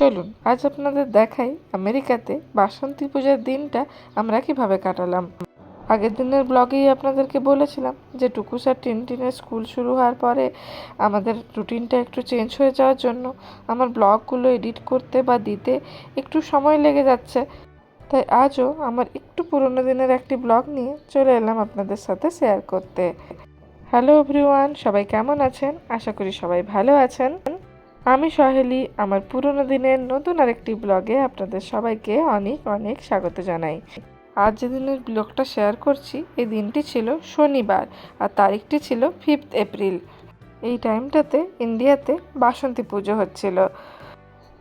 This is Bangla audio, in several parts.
চলুন, আজ আপনাদের দেখাই আমেরিকাতে বাসন্তী পূজার দিনটা আমরা কীভাবে কাটালাম। আগের দিনের ব্লগেই আপনাদেরকে বলেছিলাম যে টুকুস আর টিনটিনের স্কুল শুরু হওয়ার পরে আমাদের রুটিনটা একটু চেঞ্জ হয়ে যাওয়ার জন্য আমার ব্লগগুলো এডিট করতে বা দিতে একটু সময় লেগে যাচ্ছে। তাই আজও আমার একটু পুরনো দিনের একটি ব্লগ নিয়ে চলে এলাম আপনাদের সাথে শেয়ার করতে। হ্যালো এভরিওয়ান, সবাই কেমন আছেন? আশা করি সবাই ভালো আছেন। আমি সহেলি, আমার পুরনো দিনের নতুন আরেকটি ব্লগে আপনাদের সবাইকে অনেক অনেক স্বাগত জানাই। আজ যে দিনের ব্লগটা শেয়ার করছি, এই দিনটি ছিল শনিবার আর তারিখটি ছিল ফিফথ এপ্রিল। এই টাইমটাতে ইন্ডিয়াতে বাসন্তী পুজো হচ্ছিল।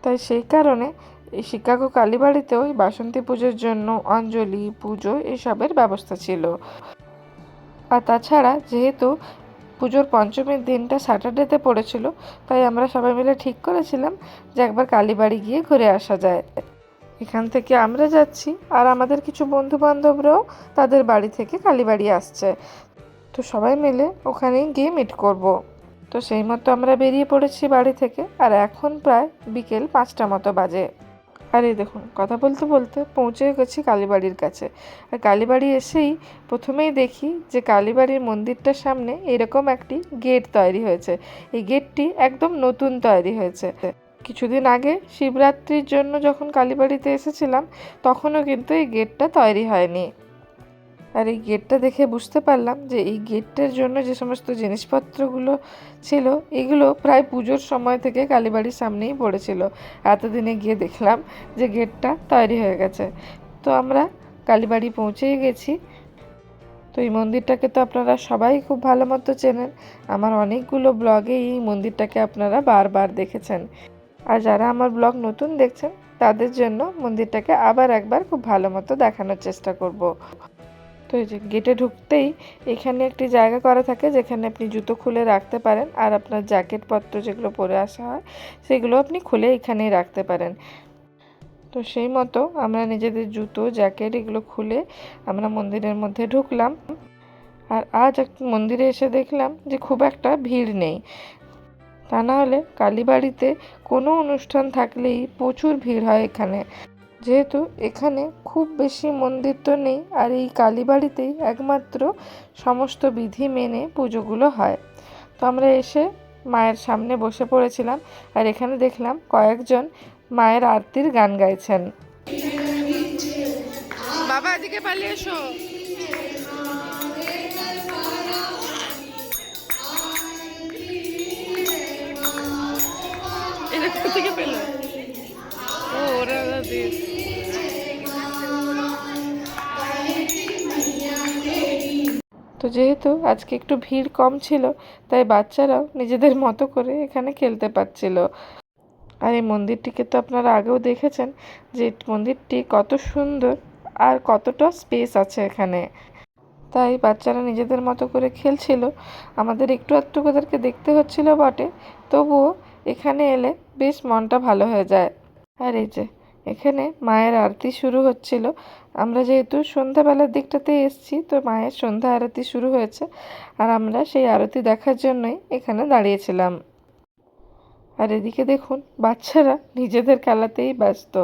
তাই সেই কারণে এই শিকাগো কালীবাড়িতেও বাসন্তী পুজোর জন্য অঞ্জলি, পুজো এসবের ব্যবস্থা ছিল। আর তাছাড়া যেহেতু পুজোর পঞ্চমীর দিনটা স্যাটারডেতে পড়েছিল, তাই আমরা সবাই মিলে ঠিক করেছিলাম যে একবার কালীবাড়ি গিয়ে ঘুরে আসা যায়। এখান থেকে আমরা যাচ্ছি আর আমাদের কিছু বন্ধু বান্ধবরাও তাদের বাড়ি থেকে কালীবাড়ি আসছে। তো সবাই মিলে ওখানেই গিয়ে মিট করব। তো সেই মতো আমরা বেরিয়ে পড়েছি বাড়ি থেকে আর এখন প্রায় বিকেল পাঁচটা মতো বাজে। আর দেখুন, কথা বলতে বলতে পৌঁছে গেছি কালীবাড়ির কাছে। আর কালীবাড়ি এসেই প্রথমেই দেখি যে কালীবাড়ির মন্দিরটার সামনে এরকম একটি গেট তৈরি হয়েছে। এই গেটটি একদম নতুন তৈরি হয়েছে। কিছুদিন আগে শিবরাত্রির জন্য যখন কালীবাড়িতে এসেছিলাম, তখনও কিন্তু এই গেটটা তৈরি হয়নি। আর এই গেটটা দেখে বুঝতে পারলাম যে এই গেটটার জন্য যে সমস্ত জিনিসপত্রগুলো ছিল, এগুলো প্রায় পুজোর সময় থেকে কালীবাড়ির সামনেই পড়েছিল। এতদিনে গিয়ে দেখলাম যে গেটটা তৈরি হয়ে গেছে। তো আমরা কালীবাড়ি পৌঁছেই গেছি। তো এই মন্দিরটাকে তো আপনারা সবাই খুব ভালো মতো চেনেন। আমার অনেকগুলো ব্লগে এই মন্দিরটাকে আপনারা বারবার দেখেছেন। আর যারা আমার ব্লগ নতুন দেখছেন, তাদের জন্য মন্দিরটাকে আবার একবার খুব ভালো মতো দেখানোর চেষ্টা করব। তো এই যে গেটে ঢুকতেই এখানে একটি জায়গা করা থাকে যেখানে আপনি জুতো খুলে রাখতে পারেন আর আপনার জ্যাকেটপত্র যেগুলো পরে আসা হয়, সেগুলো আপনি খুলে এখানেই রাখতে পারেন। তো সেই মতো আমরা নিজেদের জুতো জ্যাকেট এগুলো খুলে আমরা মন্দিরের মধ্যে ঢুকলাম। আর আজ মন্দিরে এসে দেখলাম যে খুব একটা ভিড় নেই। তা না হলে কালীবাড়িতে কোনো অনুষ্ঠান থাকলেই প্রচুর ভিড় হয় এখানে। যেহেতু এখানে খুব বেশি মন্দির তো নেই, আর এই কালীবাড়িতেই একমাত্র সমস্ত বিধি মেনে পুজোগুলো হয়। তো আমরা এসে মায়ের সামনে বসে পড়েছিলাম, আর এখানে দেখলাম কয়েকজন মায়ের আরতির গান গাইছেন। বাবা, এদিকে পালিয়ে এসো। তো যেহেতু আজকে একটু ভিড় কম ছিল, তাই বাচ্চারাও নিজেদের মতো করে এখানে খেলতে পারছিল। আর এই মন্দিরটিকে তো আপনারা আগেও দেখেছেন যে মন্দিরটি কত সুন্দর আর কতটা স্পেস আছে এখানে। তাই বাচ্চারা নিজেদের মতো করে খেলছিল। আমাদের একটু একটু ওদেরকে দেখতে হচ্ছিল বটে, তবুও এখানে এলে বেশ মনটা ভালো হয়ে যায়। আর এই যে এখানে মায়ের আরতি শুরু হচ্ছিল। আমরা যেহেতু সন্ধ্যাবেলার দিকটাতে এসছি, তো মায়ের সন্ধ্যা আরতি শুরু হয়েছে আর আমরা সেই আরতি দেখার জন্যই এখানে দাঁড়িয়েছিলাম। আর এদিকে দেখুন, বাচ্চারা নিজেদের খেলাতেই ব্যস্ত।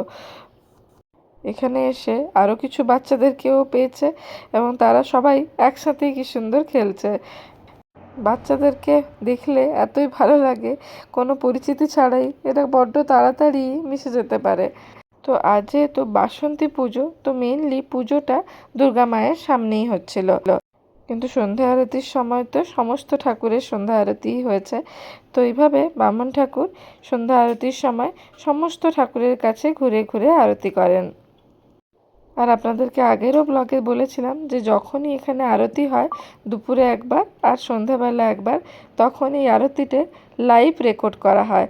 এখানে এসে আরও কিছু বাচ্চাদেরকেও পেয়েছে এবং তারা সবাই একসাথেই কি সুন্দর খেলছে। বাচ্চাদেরকে দেখলে এতই ভালো লাগে, কোনো পরিচিতি ছাড়াই এরা বড্ড তাড়াতাড়ি মিশে যেতে পারে। তো আজ যেহেতু বাসন্তী পুজো, তো মেনলি পুজোটা দুর্গা মায়ের সামনেই হচ্ছিল। কিন্তু সন্ধ্যা আরতির সময় তো সমস্ত ঠাকুরের সন্ধ্যা আরতিই হয়েছে। তো এইভাবে বামন ঠাকুর সন্ধ্যা আরতির সময় সমস্ত ঠাকুরের কাছে ঘুরে ঘুরে আরতি করেন। আর আপনাদেরকে আগেরও ব্লগে বলেছিলাম যে যখনই এখানে আরতি হয়, দুপুরে একবার আর সন্ধ্যাবেলা একবার তখন এই আরতিতে লাইভ রেকর্ড করা হয়।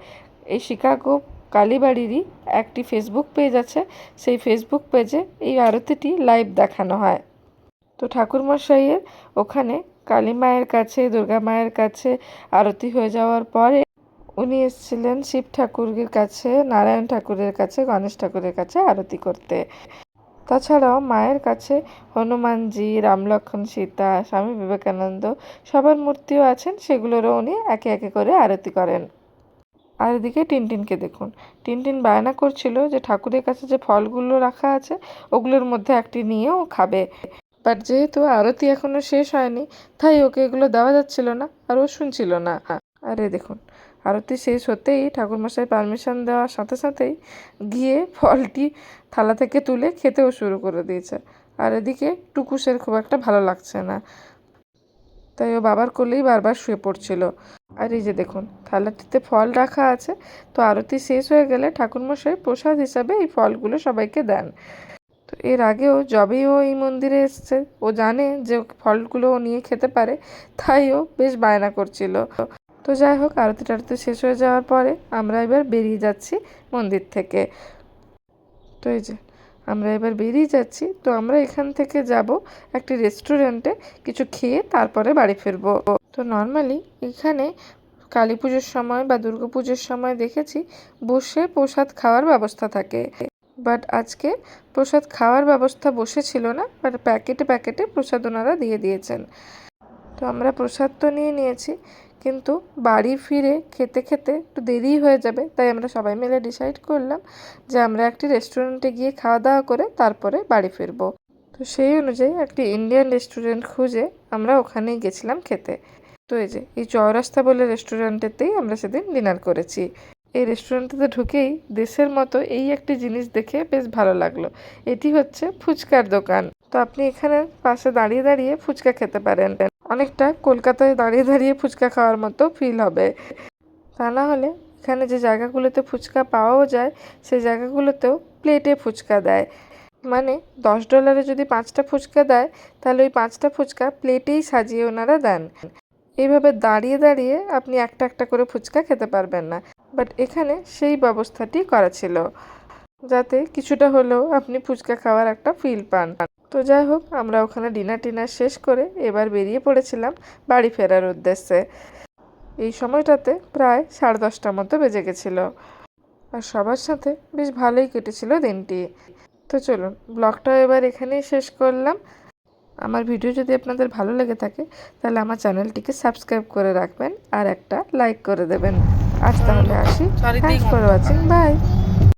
এই শিকাগো কালীবাড়িরই একটি ফেসবুক পেজ আছে। সেই ফেসবুক পেজে এই আরতিটি লাইভ দেখানো হয়। তো ঠাকুরমশাইয়ের ওখানে কালী মায়ের কাছে, দুর্গা মায়ের কাছে আরতি হয়ে যাওয়ার পরে উনি এসেছিলেন শিব ঠাকুরের কাছে, নারায়ণ ঠাকুরের কাছে, গণেশ ঠাকুরের কাছে আরতি করতে। তাছাড়াও মায়ের কাছে হনুমানজি রামলক্ষণ সীতা, স্বামী বিবেকানন্দ সবার মূর্তিও আছেন। সেগুলোরও উনি একে একে করে আরতি করেন। আর এদিকে টিনটিনকে দেখুন। টিনটিন বায়না করছিল যে ঠাকুরের কাছে যে ফলগুলো রাখা আছে, ওগুলোর মধ্যে একটি নিয়েও খাবে। বাট যেহেতু আরতি এখনও শেষ হয়নি, তাই ওকে এগুলো দেওয়া যাচ্ছিল না আর ও শুনছিল না। আরে দেখুন, আরতি শেষ হতেই ঠাকুরমশাই পারমিশন দেওয়ার সাথে সাথেই গিয়ে ফলটি থালা থেকে তুলে খেতেও শুরু করে দিয়েছে। আর এদিকে টুকুসের খুব একটা ভালো লাগছে না। তাই ও বাবার কোলেই বারবার শুয়ে পড়ছিল। আর এই যে দেখুন, থালাটিতে ফল রাখা আছে, তো আরতি শেষ হয়ে গেলে ঠাকুরমশাই প্রসাদ হিসাবে এই ফলগুলো সবাইকে দেন। তো এর আগেও যবেই ও এই মন্দিরে এসছে, ও জানে যে ফলগুলো ও নিয়ে খেতে পারে, তাই ও বেশ বায়না করছিল। তো যাই হোক, আরতি টারতি শেষ হয়ে যাওয়ার পরে আমরা এবার বেরিয়ে যাচ্ছি মন্দির থেকে। তো এই যে আমরা এবার বেরিয়ে যাচ্ছি। তো আমরা এখান থেকে যাব একটি রেস্টুরেন্টে কিছু খেয়ে তারপরে বাড়ি ফিরবো। তো নর্মালি এখানে কালী পুজোর সময় বা দুর্গা পুজোর সময় দেখেছি বসে প্রসাদ খাওয়ার ব্যবস্থা থাকে। বাট আজকে প্রসাদ খাওয়ার ব্যবস্থা বসেছিল না বাট প্যাকেটে প্যাকেটে প্রসাদ ওনারা দিয়ে দিয়েছেন। তো আমরা প্রসাদ তো নিয়ে নিয়েছি কিন্তু বাড়ি ফিরে খেতে খেতে একটু দেরিই হয়ে যাবে, তাই আমরা সবাই মিলে ডিসাইড করলাম যে আমরা একটি রেস্টুরেন্টে গিয়ে খাওয়া দাওয়া করে তারপরে বাড়ি ফিরবো। তো সেই অনুযায়ী একটি ইন্ডিয়ান রেস্টুরেন্ট খুঁজে আমরা ওখানেই গেছিলাম খেতে। তো এই যে, এই চৌরাস্তা বলে রেস্টুরেন্টেতেই আমরা সেদিন ডিনার করেছি। এই রেস্টুরেন্টটাতে ঢুকেই দেশের মতো এই একটি জিনিস দেখে বেশ ভালো লাগল। এটি হচ্ছে ফুচকার দোকান। তো আপনি এখানে পাশে দাঁড়িয়ে দাঁড়িয়ে ফুচকা খেতে পারেন। অনেকটা কলকাতায় দাঁড়িয়ে দাঁড়িয়ে ফুচকা খাওয়ার মতো ফিল হবে। তা না হলে এখানে যে জায়গাগুলোতে ফুচকা পাওয়াও যায়, সেই জায়গাগুলোতেও প্লেটে ফুচকা দেয়। মানে দশ ডলারে যদি পাঁচটা ফুচকা দেয়, তাহলে ওই পাঁচটা ফুচকা প্লেটেই সাজিয়ে ওনারা দেন। এইভাবে দাঁড়িয়ে দাঁড়িয়ে আপনি একটা একটা করে ফুচকা খেতে পারবেন না। বাট এখানে সেই ব্যবস্থাটি করা ছিল। যাতে কিছুটা হলেও আপনি ফুচকা খাওয়ার একটা ফিল পান। তো যাই হোক আমরা ওখানে ডিনার টিনার শেষ করে এবার বেরিয়ে পড়েছিলাম বাড়ি ফেরার উদ্দেশ্যে। এই সময়টাতে প্রায় সাড়ে দশটার মতো বেজে গেছিল। আর সবার সাথে বেশ ভালোই কেটেছিল দিনটি। তো চলুন ব্লগটাও এবার এখানেই শেষ করলাম। আমার ভিডিও যদি আপনাদের ভালো লেগে থাকে তাহলে আমার চ্যানেলটিকে সাবস্ক্রাইব করে রাখবেন আর একটা লাইক করে দেবেন। আজ তাহলে আসি। Thanks for watching by